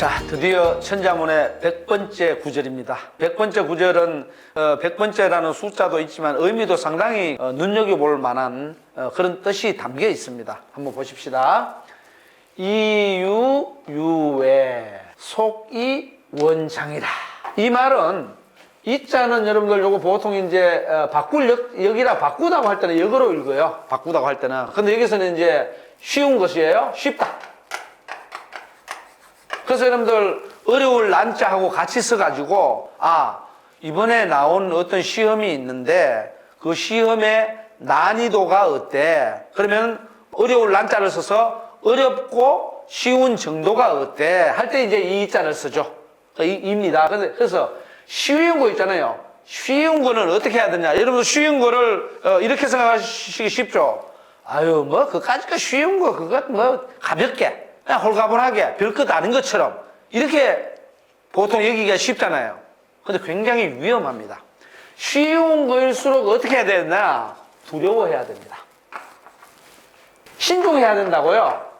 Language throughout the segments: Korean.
자, 드디어 천자문의 100번째 구절입니다. 100번째 구절은 어, 100번째라는 숫자도 있지만 의미도 상당히 어, 눈여겨볼 만한 어, 그런 뜻이 담겨 있습니다. 한번 보십시다. 이유, 유외, 속이 원장이라. 이 말은 이 자는 여러분들 요거 보통 이제 어, 바꿀 역, 역이라 바꾸다고 할 때는 역으로 읽어요. 바꾸다고 할 때는. 근데 여기서는 이제 쉬운 것이에요. 쉽다. 그래서 여러분들 어려울 난자하고 같이 써가지고 아 이번에 나온 어떤 시험이 있는데 그 시험의 난이도가 어때? 그러면 어려울 난자를 써서 어렵고 쉬운 정도가 어때? 할 때 이제 이 자를 쓰죠. 그 이, 입니다. 그래서 쉬운 거 있잖아요. 쉬운 거는 어떻게 해야 되냐? 여러분 쉬운 거를 어, 이렇게 생각하시기 쉽죠. 아유 뭐 그까짓 거 쉬운 거 그것 뭐 가볍게 홀가분하게 별것 아닌 것처럼 이렇게 보통 여기가 쉽잖아요. 근데 굉장히 위험합니다. 쉬운 거일수록 어떻게 해야 되나? 두려워해야 됩니다. 신중해야 된다고요.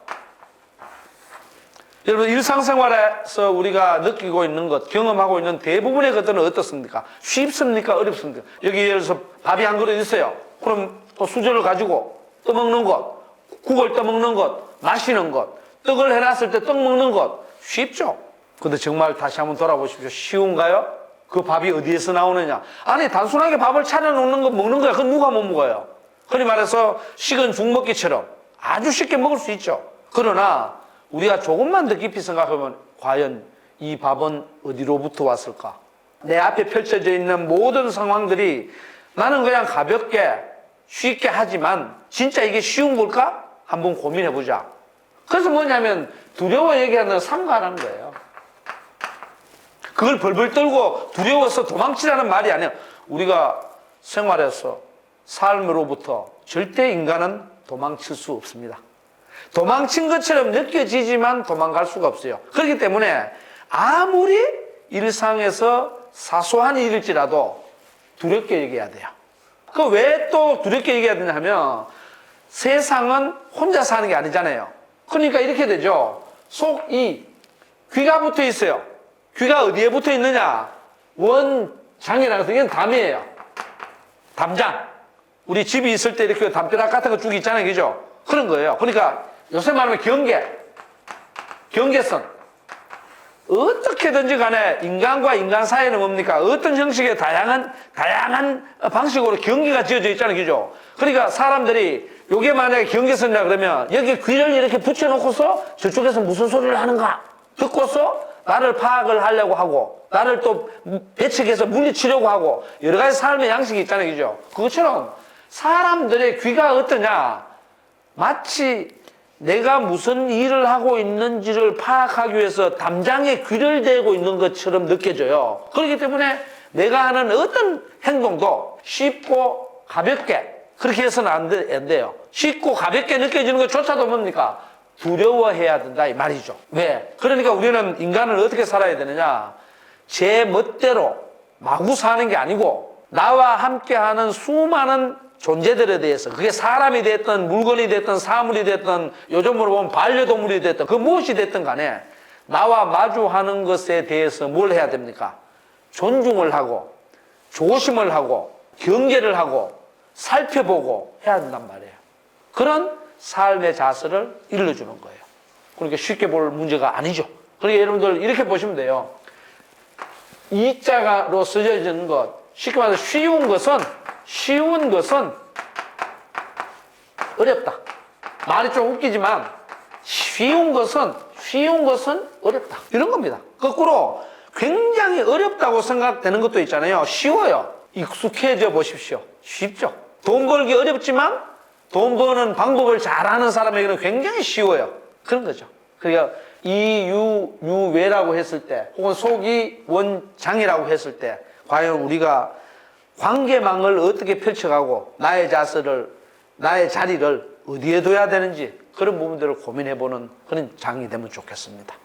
여러분 일상생활에서 우리가 느끼고 있는 것, 경험하고 있는 대부분의 것들은 어떻습니까? 쉽습니까? 어렵습니까? 여기 예를 들어서 밥이 한 그릇 있어요. 그럼 또 수저를 가지고 떠먹는 것, 국을 떠먹는 것, 마시는 것, 떡을 해놨을 때 떡 먹는 것 쉽죠? 근데 정말 다시 한번 돌아보십시오. 쉬운가요? 그 밥이 어디에서 나오느냐? 아니 단순하게 밥을 차려놓는 거 먹는 거야. 그건 누가 못 먹어요? 흔히 말해서 식은 죽 먹기처럼 아주 쉽게 먹을 수 있죠. 그러나 우리가 조금만 더 깊이 생각하면 과연 이 밥은 어디로부터 왔을까? 내 앞에 펼쳐져 있는 모든 상황들이 나는 그냥 가볍게 쉽게 하지만 진짜 이게 쉬운 걸까? 한번 고민해 보자. 그래서 뭐냐면 두려워 얘기하는 삼가라는 거예요. 그걸 벌벌 떨고 두려워서 도망치라는 말이 아니야. 우리가 생활에서 삶으로부터 절대 인간은 도망칠 수 없습니다. 도망친 것처럼 느껴지지만 도망갈 수가 없어요. 그렇기 때문에 아무리 일상에서 사소한 일일지라도 두렵게 얘기해야 돼요. 그 왜 또 두렵게 얘기해야 되냐 하면 세상은 혼자 사는 게 아니잖아요. 그러니까 이렇게 되죠. 속이 귀가 붙어 있어요. 귀가 어디에 붙어 있느냐? 원장이라는 것은 이건 담이에요. 담장. 우리 집이 있을 때 이렇게 담벼락 같은 거 쭉 있잖아요. 그죠? 그런 거예요. 그러니까 요새 말하면 경계. 경계선. 어떻게든지 간에 인간과 인간 사이는 뭡니까? 어떤 형식의 다양한, 다양한 방식으로 경계가 지어져 있잖아요. 그죠? 그러니까 사람들이 요게 만약에 경계선이라 그러면 여기 귀를 이렇게 붙여놓고서 저쪽에서 무슨 소리를 하는가 듣고서 나를 파악을 하려고 하고 나를 또 배척해서 물리치려고 하고 여러 가지 삶의 양식이 있잖아요. 그죠? 그것처럼 사람들의 귀가 어떠냐? 마치 내가 무슨 일을 하고 있는지를 파악하기 위해서 담장에 귀를 대고 있는 것처럼 느껴져요. 그렇기 때문에 내가 하는 어떤 행동도 쉽고 가볍게 그렇게 해서는 안, 돼요. 쉽고 가볍게 느껴지는 것조차도 뭡니까? 두려워해야 된다 이 말이죠. 왜? 그러니까 우리는 인간을 어떻게 살아야 되느냐? 제 멋대로 마구 사는 게 아니고 나와 함께하는 수많은 존재들에 대해서 그게 사람이 됐든 물건이 됐든 사물이 됐든 요즘으로 보면 반려동물이 됐든 그 무엇이 됐든 간에 나와 마주하는 것에 대해서 뭘 해야 됩니까? 존중을 하고 조심을 하고 경계를 하고 살펴보고 해야 된단 말이에요. 그런 삶의 자세를 일러주는 거예요. 그러니까 쉽게 볼 문제가 아니죠. 그러니까 여러분들 이렇게 보시면 돼요. 이자가로 써져있는 것, 쉽게 말해서 쉬운 것은 쉬운 것은 어렵다. 말이 좀 웃기지만 쉬운 것은 쉬운 것은 어렵다. 이런 겁니다. 거꾸로 굉장히 어렵다고 생각되는 것도 있잖아요. 쉬워요. 익숙해져 보십시오. 쉽죠. 돈 벌기 어렵지만 돈 버는 방법을 잘 아는 사람에게는 굉장히 쉬워요. 그런 거죠. 그러니까 이유, 유외라고 했을 때 혹은 속이 원장이라고 했을 때 과연 우리가 관계망을 어떻게 펼쳐가고 나의 자세를 나의 자리를 어디에 둬야 되는지 그런 부분들을 고민해보는 그런 장이 되면 좋겠습니다.